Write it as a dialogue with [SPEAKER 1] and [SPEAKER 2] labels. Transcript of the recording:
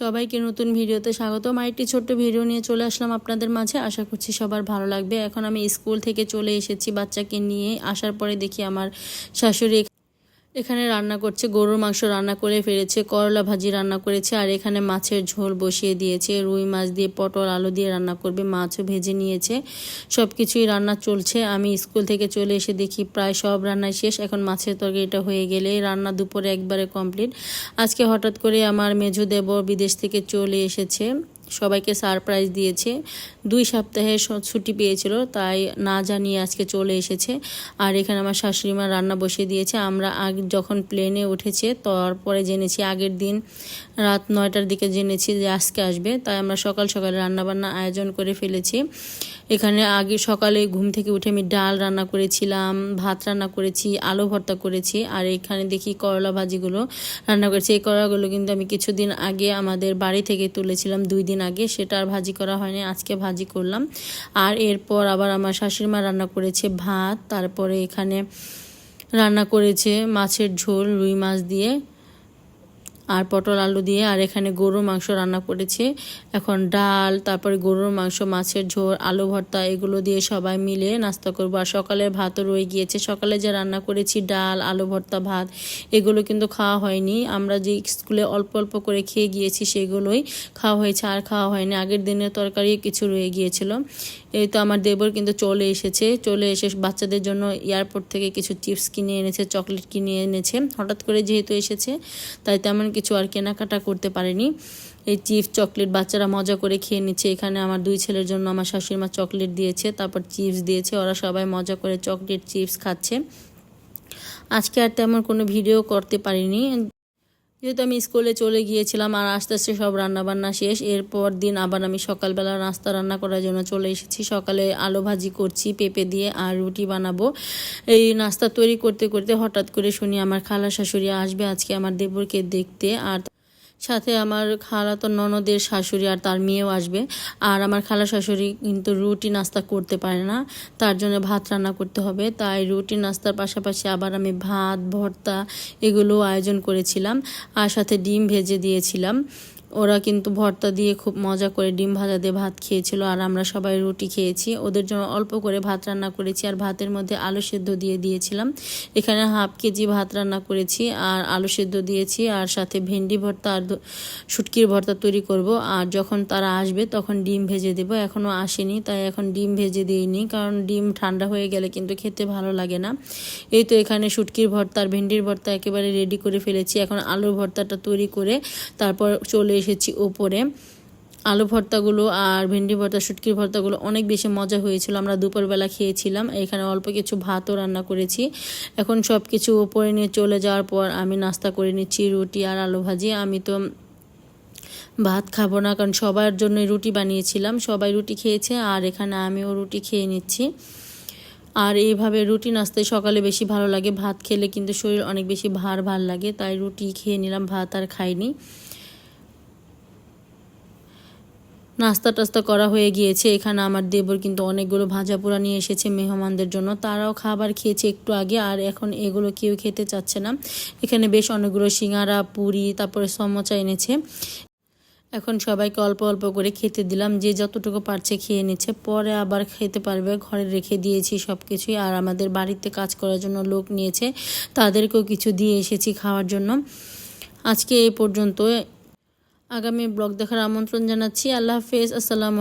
[SPEAKER 1] সবাইকে নতুন ভিডিওতে স্বাগতম। আরেকটি ছোট্ট ভিডিও নিয়ে চলে আসলাম আপনাদের মাঝে। আশা করছি সবার ভালো লাগবে। এখন আমি স্কুল থেকে চলে এসেছি বাচ্চাকে নিয়ে। আসার পরে দেখি আমার শাশুড়ি এখানে রান্না করছে, গরুর মাংস রান্না করে ফেলেছে, করলা ভাজি রান্না করেছে, আর এখানে মাছের ঝোল বসিয়ে দিয়েছে, রুই মাছ দিয়ে পটল, আলু দিয়ে রান্না করবে, মাছও ভেজে নিয়েছে সব কিছুই রান্না চলছে। আমি স্কুল থেকে চলে এসে দেখি প্রায় সব রান্নাই শেষ, এখন মাছের তরকারিটা হয়ে গেলে রান্না দুপুরে একবারে কমপ্লিট। আজকে হঠাৎ করে আমার মেজো দেব বিদেশ থেকে চলে এসেছে সবাইকে সারপ্রাইজ দিয়েছে। দুই সপ্তাহে ছুটি পেয়েছিল, তাই না জানিয়ে আজকে চলে এসেছে। আর এখানে আমার শাশুড়ি মা রান্না বসিয়ে দিয়েছে। আমরা আগে যখন প্লেনে উঠেছে, তারপরে জেনেছি, আগের দিন রাত নয়টার দিকে জেনেছি যে আজকে আসবে। তাই আমরা সকাল সকালে রান্নাবান্না আয়োজন করে ফেলেছি। এখানে আগে সকালে ঘুম থেকে উঠে আমি ডাল রান্না করেছিলাম, ভাত রান্না করেছি, আলু ভর্তা করেছি, আর এখানে দেখি করলা ভাজিগুলো রান্না করেছি। এই করলাগুলো কিন্তু আমি কিছুদিন আগে আমাদের বাড়ি থেকে তুলেছিলাম, দুই দিন আগে। সেটা আর ভাজি করা হয়নি, আজকে ভাজি করলাম। আর এরপর আবার আমার শাশুড়ি মা রান্না করেছে ভাত, তারপরে এখানে রান্না করেছে মাছের ঝোল, রুই মাছ দিয়ে। আর পটল আলু দিয়ে, আর এখানে গরুর মাংস রান্না করেছে। এখন ডাল, তারপরে গরুর মাংস, মাছের ঝোল, আলু ভর্তা, এগুলো দিয়ে সবাই মিলে নাস্তা করব। আর সকালের ভাতও রয়ে গিয়েছে। সকালে যে রান্না করেছি, ডাল, আলু ভর্তা, ভাত, এগুলো কিন্তু খাওয়া হয়নি। আমরা যে স্কুলে অল্প অল্প করে খেয়ে গিয়েছি, সেগুলোই খাওয়া হয়েছে, আর খাওয়া হয়নি। আগের দিনের তরকারি কিছু রয়ে গিয়েছিল। এই তো আমার দেবর কিন্তু চলে এসেছে। চলে এসে বাচ্চাদের জন্য এয়ারপোর্ট থেকে কিছু চিপস কিনে এনেছে, চকলেট কিনে এনেছে। হঠাৎ করে যেহেতু এসেছে, তাই তেমন কিছু আর কেনাকাটা করতে পারেনি। এই চিপস চকলেট বাচ্চারা মজা করে খেয়ে নিচ্ছে। এখানে আমার দুই ছেলের জন্য আমার শাশুড়ি মা চকলেট দিয়েছে, তারপর চিপস দিয়েছে। ওরা সবাই মজা করে চকলেট, চিপস খাচ্ছে। আজকে আর তেমন কোনো ভিডিও করতে পারিনি। যেহেতু আমি স্কুলে চলে গিয়েছিলাম আর আস্তে আস্তে সব রান্নাবান্না শেষ, এরপর দিন আবার আমি সকালবেলা নাস্তা রান্না করার জন্য চলে এসেছি। সকালে আলু ভাজি করছি, পেঁপে দিয়ে আর রুটি বানাবো। এই নাস্তা তৈরি করতে করতে হঠাৎ করে শুনি আমার খালা শাশুড়ি আসবে আজকে আমার দেবরকে দেখতে আর সাথে আমার খালা তো ননদের শাশুড়ি আর তার মেয়েও আসবে। আর আমার খালা শাশুড়ি কিন্তু রুটি নাস্তা করতে পারে না, তার জন্য ভাত রান্না করতে হবে। তাই রুটি নাস্তার পাশাপাশি আবার আমি ভাত, ভর্তা এগুলো আয়োজন করেছিলাম। আর সাথে ডিম ভেজে দিয়েছিলাম। ওরা কিন্তু ভর্তা দিয়ে খুব মজা করে ডিম ভাজা দিয়ে ভাত খেয়েছিল, আর আমরা সবাই রুটি খেয়েছি। ওদের জন্য অল্প করে ভাত রান্না করেছি, আর ভাতের মধ্যে আলু সেদ্ধ দিয়ে দিয়েছিলাম। এখানে হাফ কেজি ভাত রান্না করেছি, আর আলু সেদ্ধ দিয়েছি, আর সাথে ভেন্ডি ভর্তা আর শুটকির ভর্তা তৈরি করব। আর যখন তারা আসবে, তখন ডিম ভেজে দেবো। এখনও আসেনি, তাই এখন ডিম ভেজে দিইনি, কারণ ডিম ঠান্ডা হয়ে গেলে কিন্তু খেতে ভালো লাগে না। এই তো এখানে শুটকির ভর্তা আর ভেন্ডির ভর্তা একেবারে রেডি করে ফেলেছি। এখন আলুর ভর্তাটা তৈরি করে তারপর চলে এসেছি ওপরে। আলু ভর্তাগুলো আর ভেন্ডি ভর্তা, শুটকির ভর্তাগুলো অনেক বেশি মজা হয়েছিল। আমরা দুপুরবেলা খেয়েছিলাম। এখানে অল্প কিছু ভাতও রান্না করেছি। এখন সব কিছু ওপরে নিয়ে চলে যাওয়ার পর আমি নাস্তা করে নিচ্ছি, রুটি আর আলু ভাজি। আমি তো ভাত খাব না, কারণ সবার জন্য রুটি বানিয়েছিলাম। সবাই রুটি খেয়েছে আর এখানে আমিও রুটি খেয়ে নিচ্ছি। আর এইভাবে রুটি নাস্তায় সকালে বেশি ভালো লাগে। ভাত খেলে কিন্তু শরীর অনেক বেশি ভার ভার লাগে, তাই রুটি খেয়ে নিলাম, ভাত আর খাইনি। নাস্তা টাস্তা করা হয়ে গিয়েছে। এখানে আমার দেবর কিন্তু অনেকগুলো ভাজা পোড়া নিয়ে এসেছে মেহমানদের জন্য। তারাও খাবার খেয়েছে একটু আগে আর এখন এগুলো কেউ খেতে চাচ্ছে না। এখানে বেশ অনেকগুলো সিঙ্গারা, পুরি, তারপরে সমোচা এনেছে। এখন সবাইকে অল্প অল্প করে খেতে দিলাম। যে যতটুকু পারছে খেয়ে নিচ্ছে। পরে আবার খেতে পারবে। ঘরে রেখে দিয়েছি সব কিছুই আর আমাদের বাড়িতে কাজ করার জন্য লোক নিয়েছে। তাদেরকেও কিছু দিয়ে এসেছি খাওয়ার জন্য। আজকে এই পর্যন্ত আগামী ব্লগ দেখার আমন্ত্রণ জানাচ্ছি। আল্লাহ হাফেজ। আসসালামু